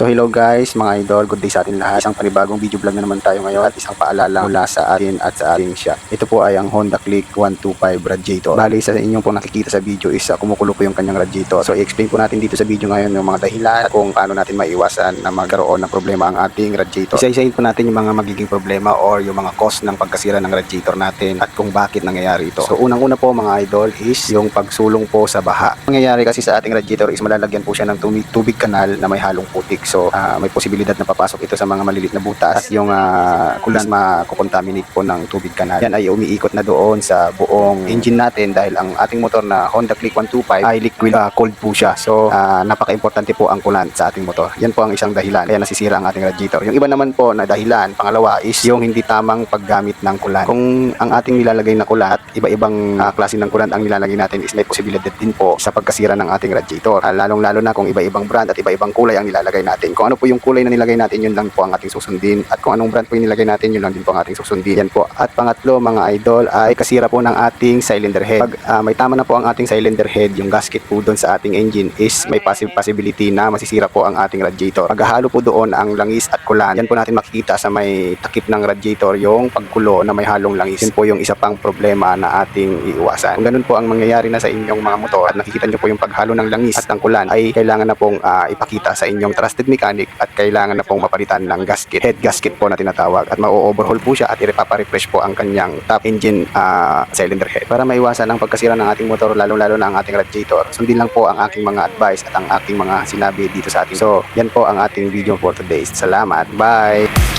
So hello guys, mga idol, good day sa atin lahat. Isang panibagong video vlog na naman tayo ngayon at isang paalala mula sa atin at sa ating shop. Ito po ay ang Honda Click 125 radiator. Bali sa inyong po nakikita sa video is uh, kumukulo po yung kanyang radiator. So i-explain po natin dito sa video ngayon yung mga dahilan kung paano natin maiwasan na magkaroon ng problema ang ating radiator. Isa-isahin po natin yung mga magiging problema or yung mga cause ng pagkasira ng radiator natin at kung bakit nangyayari ito. So unang-una po mga idol is yung pagsulong po sa baha. Ang nangyayari kasi sa ating radiator is malalagyan po siya ng tubig, tubig kanal na may halong putik. So ah, may posibilidad na papasok ito sa mga malilit na butas at yung uh, kulan makukontaminate po ng tubig kanal. Yan ay umiikot na doon sa buong engine natin dahil ang ating motor na Honda Click 125 ay liquid ah, cooled po siya. So ah, napaka-importante po ang kulan sa ating motor. Yan po ang isang dahilan kaya nasisira ang ating radiator. Yung iba naman po na dahilan, pangalawa is yung hindi tamang paggamit ng kulan. Kung ang ating nilalagay na kulat, iba-ibang ah, klase ng kulan ang nilalagay natin is may posibilidad din po sa pagkasira ng ating radiator. Ah, lalong-lalo na kung iba-ibang brand at iba-ibang kulay ang nilalagay natin. Kung ano po yung kulay na nilagay natin, yun lang po ang ating susundin. At kung anong brand po yung nilagay natin, yun lang din po ang ating susundin. Yan po. At pangatlo, mga idol, ay kasira po ng ating cylinder head. Pag ah, may tama na po ang ating cylinder head, yung gasket po doon sa ating engine is may possi- possibility na masisira po ang ating radiator. Paghahalo po doon ang langis at kulan. Yan po natin makikita sa may takip ng radiator yung pagkulo na may halong langis. Yun po yung isa pang problema na ating iiwasan. Kung ganun po ang mangyayari na sa inyong mga motor at nakikita nyo po yung paghalo ng langis at ng kulan ay kailangan na pong ah, ipakita sa inyong trusted mechanic at kailangan na pong mapalitan ng gasket. Head gasket po na tinatawag at ma-overhaul po siya at ipapa-refresh po ang kanyang top engine ah, cylinder head. Para maiwasan ang pagkasira ng ating motor lalong-lalo na ang ating radiator, sundin lang po ang aking mga advice at ang aking mga sinabi dito sa ating. So, yan po ang ating video for today. Salamat. Bye!